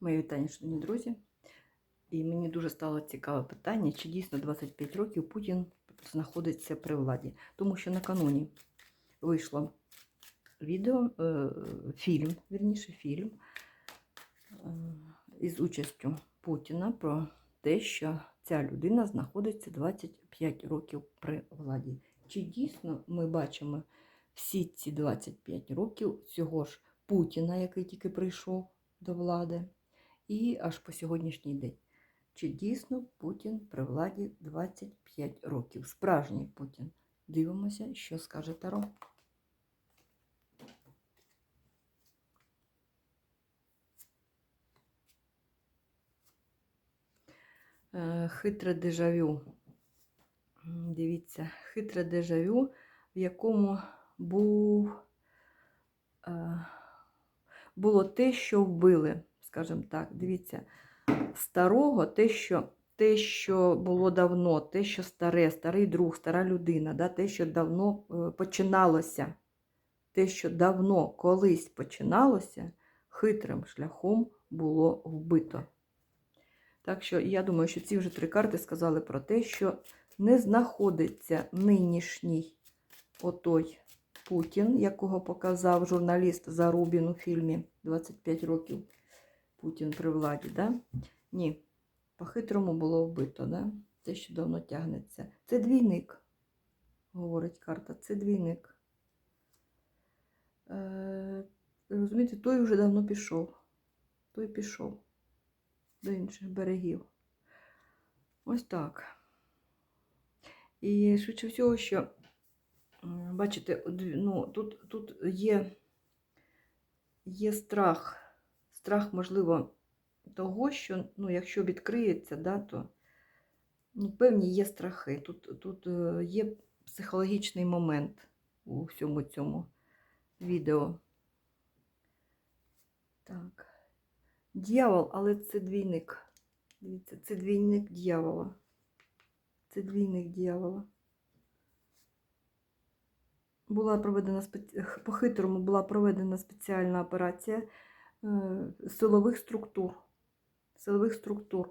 Мої вітання, шановні друзі. І мені дуже стало цікаве питання, чи дійсно 25 років Путін знаходиться при владі. Тому що накануні вийшло відео, е, фільм, вірніше, фільм е, із участю Путіна про те, що ця людина знаходиться 25 років при владі. Чи дійсно ми бачимо всі ці 25 років цього ж Путіна, який тільки прийшов до влади? І аж по сьогоднішній день. Чи дійсно Путін при владі 25 років? Справжній Путін. Дивимося, що скаже Таро. Е, Хитре дежавю. Дивіться, хитре дежавю, в якому був, е, було те, що вбили скажімо так, дивіться, старого, те, що те, що було давно, те, що старе, старий друг, стара людина, да, те, що давно е, починалося, те, що давно колись починалося, хитрим шляхом було вбито. Так що я думаю, що ці вже три карти сказали про те, що не знаходиться нинішній отой Путін, якого показав журналіст Зарубін у фільмі 25 років. Путін при владі, да? Ні, по-хитрому було вбито, да? Те, що давно тягнеться. Це двійник, говорить карта, це двійник. Е, Розумієте, той вже давно пішов. Той пішов до інших берегів. Ось так. І швидше всього, що, бачите, ну, тут, тут є, є страх страх, можливо, того, що ну, якщо відкриється, да, то ну, певні є страхи. Тут тут е, є психологічний момент у всьому цьому відео. Так. Дьявол, але це двійник. Дивіться, це двійник дьявола. Це двійник дьявола. Була проведена по-хитрому була проведена спеціальна операція. Е, силових структур. Силових структур.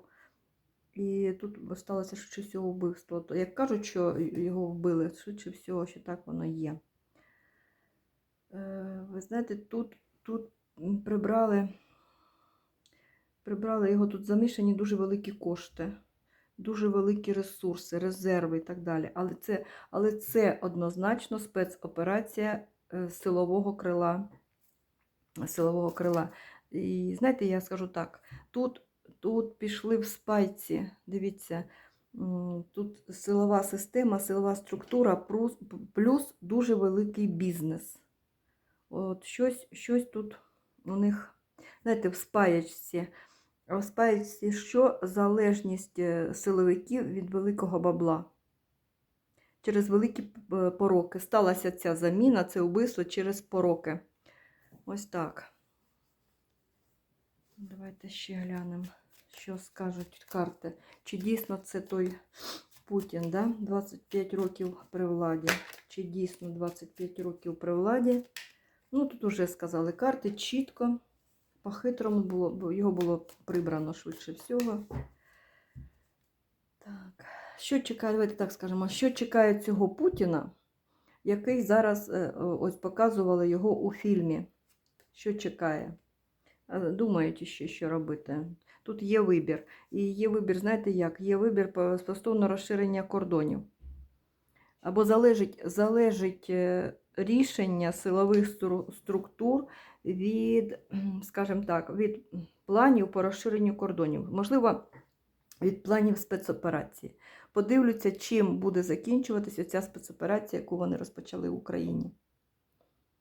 І тут сталося швидше всього вбивство. Як кажуть, що його вбили, швидше всього, що так воно є. Е, ви знаєте, тут тут прибрали прибрали його тут замішані дуже великі кошти, дуже великі ресурси, резерви і так далі. Але це, Але це однозначно спецоперація е, силового крила силового крила. І знаєте, я скажу так: тут тут пішли в спайці, дивіться, тут силова система, силова структура, плюс, плюс дуже великий бізнес. От Щось щось тут у них, знаєте, в спаєчці. В спаєчці що залежність е, силовиків від великого бабла? Через великі е, пороки. Сталася ця заміна, це вбивство через пороки. Ось так. Давайте ще глянемо, що скажуть карти. Чи дійсно це той Путін, да? 25 років при владі. Чи дійсно 25 років при владі? Ну, тут вже сказали карти чітко, по-хитрому було, його було прибрано швидше всього. Так, що чекає, давайте так скажемо, що чекає цього Путіна, який зараз е, ось показували його у фільмі? Що чекає. Думають ще, що робити. Тут є вибір. І є вибір, знаєте як? Є вибір стосовно розширення кордонів. Або залежить залежить е, рішення силових структур від, скажімо так, від планів по розширенню кордонів. Можливо, від планів спецоперації. Подивлються, чим буде закінчуватися ця спецоперація, яку вони розпочали в Україні.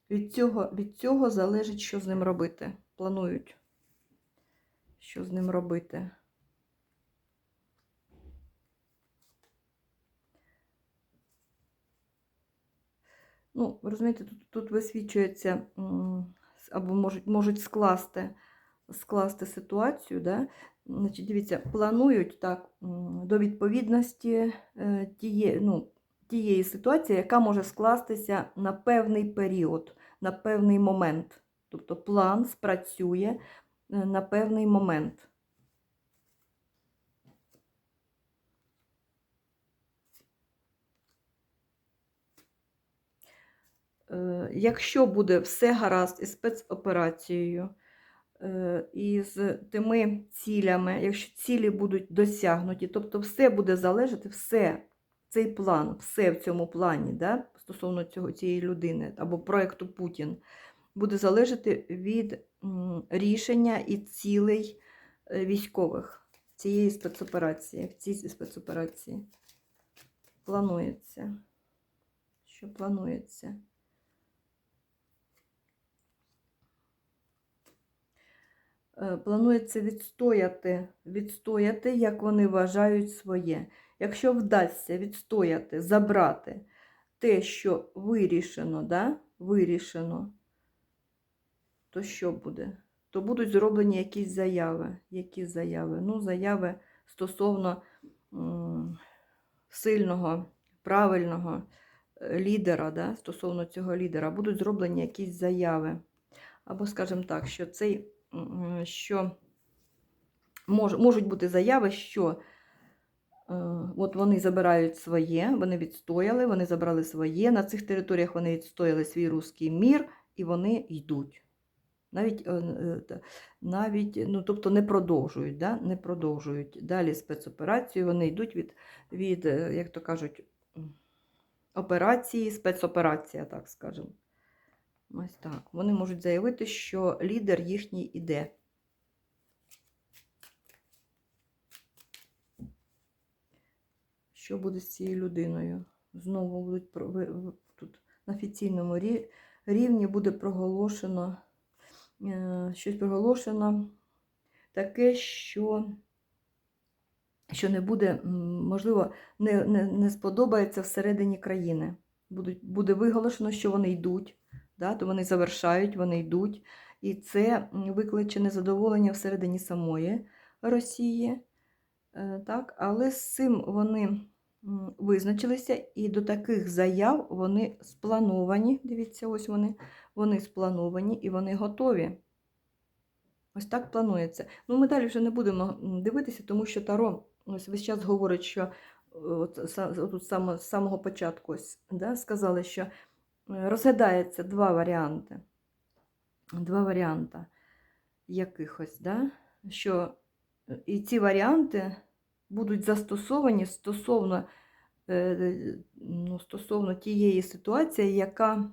Від цього, від цього залежить, що з ним робити. Планують, що з ним робити. Ну, розумієте, тут тут висвічується, або можуть можуть скласти скласти ситуацію. Да? Значить, Дивіться, планують так до відповідності е, тієї, ну, тієї ситуації, яка може скластися на певний період, на певний момент. Тобто план спрацює е, на певний момент. Е, Якщо буде все гаразд із спецоперацією, е, і з тими цілями, якщо цілі будуть досягнуті, тобто все буде залежати, все, цей план, все в цьому плані, да, стосовно цього, цієї людини або проєкту Путін, буде залежати від рішення і цілей е, військових цієї спецоперації, в цій спецоперації. Планується. Що планується? Е, Планується відстояти, відстояти, як вони вважають своє. Якщо вдасться відстояти, забрати те, що вирішено, да? вирішено, то що буде? То будуть зроблені якісь заяви. Які заяви? Ну, заяви стосовно сильного, правильного е, лідера, да? стосовно цього лідера, будуть зроблені якісь заяви. Або, скажімо так, що цей, що мож, можуть бути заяви, що от вони забирають своє, вони відстояли, вони забрали своє. На цих територіях вони відстояли свій руський мір і вони йдуть. Навіть, е, е, навіть ну, тобто не продовжують, да? не продовжують далі спецоперацію, вони йдуть від, від е, як то кажуть, операції, спецоперація, так скажемо. Ось так. Вони можуть заявити, що лідер їхній іде. Що буде з цією людиною? Знову будуть тут на офіційному рівні буде проголошено е, щось проголошено таке, що, що не буде, можливо, не, не, не сподобається всередині країни. Будуть, буде виголошено, що вони йдуть, да, то вони завершають, вони йдуть. І це викличе незадоволення всередині самої Росії. Е, Так, але з цим вони визначилися, і до таких заяв вони сплановані. Дивіться, ось вони, вони сплановані і вони готові. Ось так планується. Ну, ми далі вже не будемо дивитися, тому що Таро ось весь час говорить, що е, само, з самого початку ось, да, сказали, що е, розглядається два варіанти. Два варіанти якихось, да? що е, і ці варіанти будуть застосовані стосовно, е, ну, стосовно тієї ситуації, яка,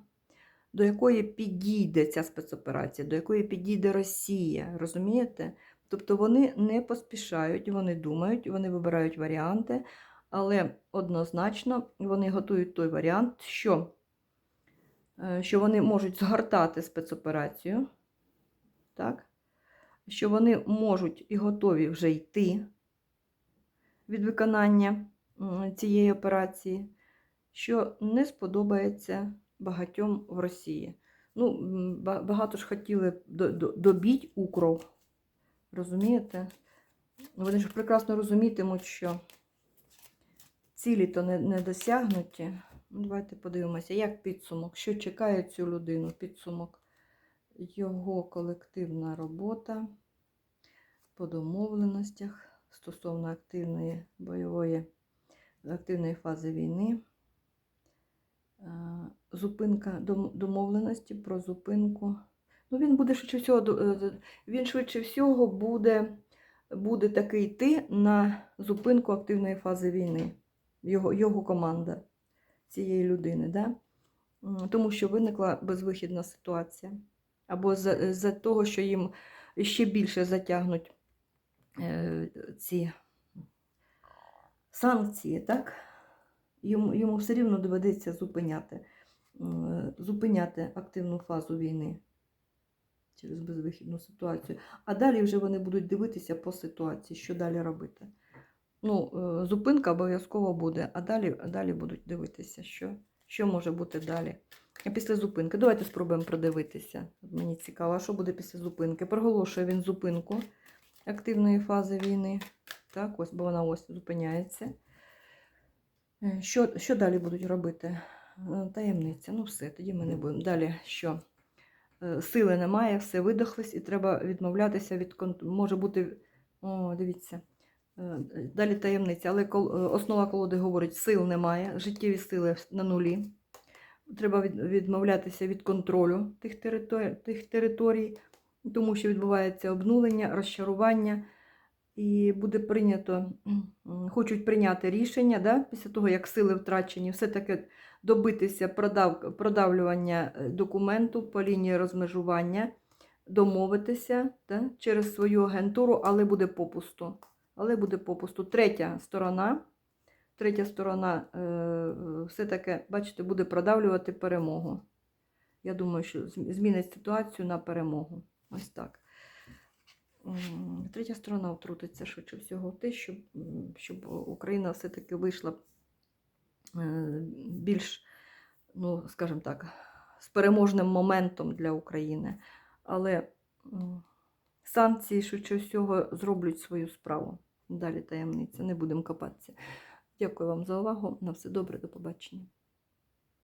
до якої підійде ця спецоперація, до якої підійде Росія. Розумієте? Тобто вони не поспішають, вони думають, вони вибирають варіанти, але однозначно вони готують той варіант, що, е, що вони можуть згортати спецоперацію, так? що вони можуть і готові вже йти від виконання цієї операції, що не сподобається багатьом в Росії. Ну, багато ж хотіли до- до- добіть укров, розумієте? Вони ж прекрасно розумітимуть, що цілі то не, не досягнуті. Ну, Давайте подивимося, як підсумок, що чекає цю людину, підсумок. Його колективна робота по домовленостях стосовно активної бойової активної фази війни. Е, Зупинка домовленості про зупинку. Ну, він буде швидше всього, е, він швидше всього буде, буде таки йти на зупинку активної фази війни. Його, його команда цієї людини. Да? Тому що виникла безвихідна ситуація. Або за, за того, що їм ще більше затягнуть ці санкції, так? Йому, йому все рівно доведеться зупиняти, зупиняти активну фазу війни через безвихідну ситуацію. А далі вже вони будуть дивитися по ситуації, що далі робити. Ну, е, зупинка обов'язково буде, а далі, далі будуть дивитися, що, що може бути далі. А після зупинки. Давайте спробуємо продивитися. Мені цікаво, що буде після зупинки. Проголошує він зупинку активної фази війни. Так, ось, бо вона ось зупиняється. Е, Що, що далі будуть робити? Е, Таємниця. Ну, все, тоді ми не будемо. Далі що? е, сили немає, все видохлось, і треба відмовлятися від може бути. О, дивіться. Далі таємниця, але основа колоди говорить, сил немає, життєві сили на нулі. Треба відмовлятися від контролю тих територій, тих територій, тому що відбувається обнулення, розчарування, і буде прийнято, хочуть прийняти рішення да, після того, як сили втрачені, все-таки добитися продав, продавлювання е, документу по лінії розмежування, домовитися да, через свою агентуру, але буде попусту. Але буде попусту. Третя сторона. Третя сторона е, все-таки, бачите, буде продавлювати перемогу. Я думаю, що змінить ситуацію на перемогу. Ось так. Третя сторона втрутиться швидше всього те, щоб, щоб Україна все-таки вийшла е, більш, ну, скажімо так, з переможним моментом для України. Але санкції швидше всього зроблять свою справу. Далі таємниця, не будемо копатися. Дякую вам за увагу. На все добре, до побачення.